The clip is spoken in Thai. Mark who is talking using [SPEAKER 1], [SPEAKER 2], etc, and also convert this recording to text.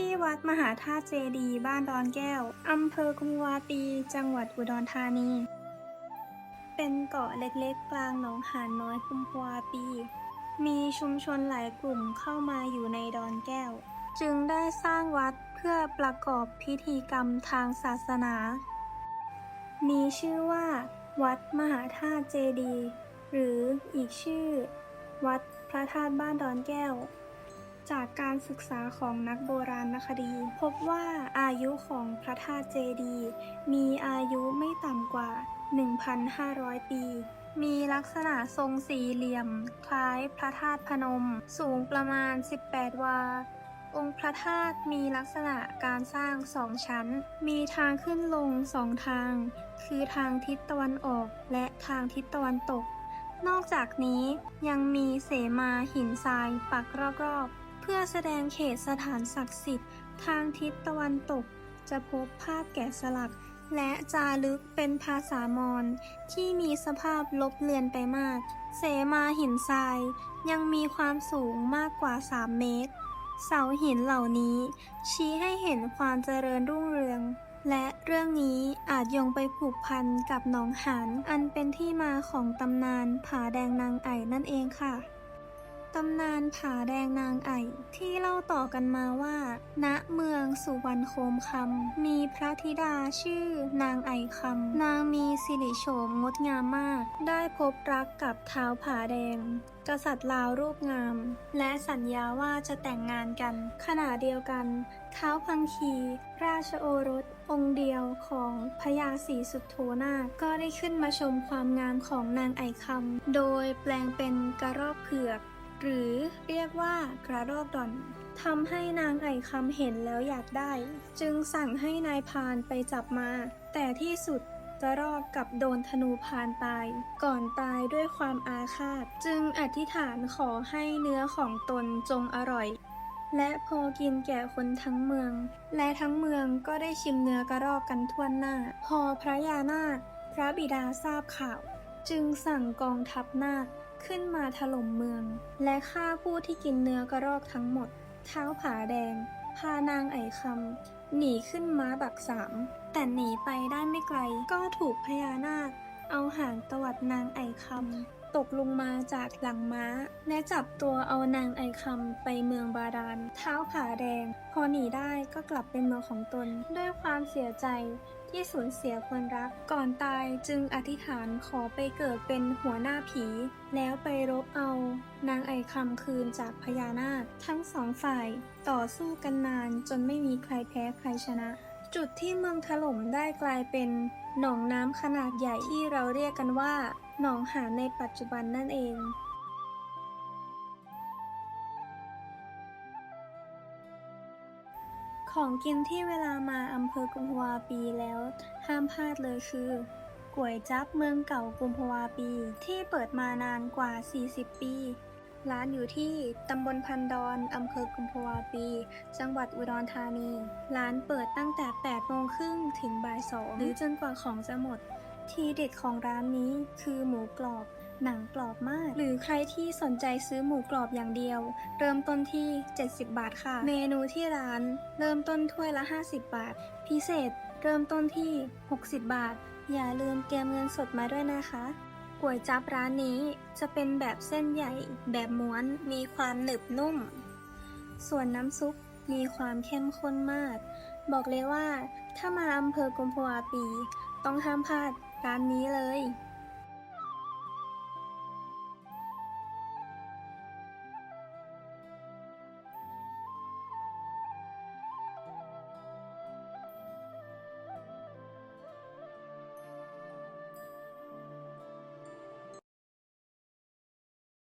[SPEAKER 1] ที่วัดมหาธาตุเจดีบ้านดอนแก้ว อำเภอกุมาวาปี จังหวัดอุดรธานี เป็นเกาะเล็กๆ กลางหนองหานน้อยกุมาวาปี มีชุมชนหลายกลุ่มเข้ามาอยู่ในดอนแก้ว จึงได้สร้างวัดเพื่อประกอบพิธีกรรมทางศาสนา มีชื่อว่า วัดมหาธาตุเจดี หรืออีกชื่อ วัดพระธาตุบ้านดอนแก้ว จากการศึกษาของนักโบราณคดี พบว่าอายุของพระธาตุเจดี มีอายุไม่ต่ำกว่า 1,500 ปี มีลักษณะทรงสี่เหลี่ยม คล้ายพระธาตุพนม สูงประมาณ 18 วาองค์พระธาตุมีลักษณะการสร้างสองชั้น มีทางขึ้นลงสองทาง คือทางทิศตะวันออกและทางทิศตะวันตก นอกจากนี้ยังมีเสมาหินทรายปักรอบๆ พื่อแสดงเขตสถานศักดิ์สิทธิ์ ทางทิศตะวันตก จะพบภาพแกะสลัก และจารึกเป็นภาษามอญที่มีสภาพลบเลือนไปมาก เสมาหินทราย ยังมีความสูงมากกว่า 3 เมตร เสาหินเหล่านี้ ชี้ให้เห็นความเจริญรุ่งเรือง และเรื่องนี้อาจยงไปผูกพันกับหนองหานอันเป็นที่มาของตำนานผาแดงนางไอ่นั่นเองค่ะ ตำนานผาแดงนางไอ่ที่เล่าต่อกันมาว่า ณ เมืองสุวรรณโคมคำ มีพระธิดาชื่อนางไอ่คำ นางมีสิริโฉมงดงามมาก ได้พบรักกับเท้าผาแดง กษัตริย์ลาวรูปงาม และสัญญาว่าจะแต่งงานกัน ขณะเดียวกัน เท้าพังคี ราชโอรส องค์เดียวของพญาศรีสุดโธนาก็ได้ขึ้นมาชมความงามของนางไอคำ โดยแปลงเป็นกระรอกเผือก หรือเรียกว่ากระรอกดอนทำให้นางไอ่คำเห็นแล้วอยากได้ จึงสั่งให้นายพานไปจับมา แต่ที่สุดกระรอกกับโดนธนูพานตาย ก่อนตายด้วยความอาฆาต จึงอธิษฐานขอให้เนื้อของตนจงอร่อย และพอกินแก่คนทั้งเมือง และทั้งเมืองก็ได้ชิมเนื้อกระรอกกันทั่วหน้า พอพระยานาคพระบิดาทราบข่าว จึงสั่งกองทัพนาค ขึ้นมาถล่มเมือง และฆ่าผู้ที่กินเนื้อกระรอกทั้งหมด เท้าผาแดง พานางไอคำหนีขึ้นม้าบักสาม แต่หนีไปได้ไม่ไกล ก็ถูกพญานาค เอาหางตวัดนางไอคำ ตกลงมาจากหลังม้า และจับตัวเอานางไอคำไปเมืองบาดาลเท้าผาแดง พอหนีได้ก็กลับเป็นเมืองของตน ด้วยความเสียใจที่สูญเสียคนรัก ก่อนตายจึงอธิษฐานขอไปเกิดเป็นหัวหน้าผี แล้วไปรบเอา นางไอคำคืนจากพญานาค ทั้งสองฝ่ายต่อสู้กันนานจนไม่มีใครแพ้ใครชนะ จุดที่เมืองถล่มได้กลายเป็นหนองน้ำขนาดใหญ่ที่เราเรียกกันว่า หนองหานในปัจจุบันนั่นเอง ของกินที่เวลามาอำเภอกุมภาวาปีแล้ว ห้ามพลาดเลยคือก๋วยจั๊บเมืองเก่ากุมภาวาปีที่เปิดมานานกว่า 40 ปี ร้านอยู่ที่ตำบลพันดอนอำเภอกุมภาวาปี จังหวัดอุดรธานี ร้านเปิดตั้งแต่8โมงครึ่งถึงบ่าย2หรือจนกว่าของจะหมด ทีเด็ดของร้านนี้คือหมูกรอบ หนังกรอบมาก หรือใครที่สนใจซื้อหมูกรอบอย่างเดียว เริ่มต้นที่ 70 บาทค่ะ เมนูที่ร้านเริ่มต้นถ้วยละ 50 บาท พิเศษเริ่มต้นที่ 60 บาท อย่าลืมเตรียมเงินสดมาด้วยนะคะ ก๋วยจั๊บร้านนี้จะเป็นแบบเส้นใหญ่แบบม้วนมีความหนึบนุ่ม ส่วนน้ำซุปมีความเข้มข้นมาก บอกเลยว่าถ้ามาอำเภอกุมภาวาปี ต้องห้ามพลาดร้านนี้เลย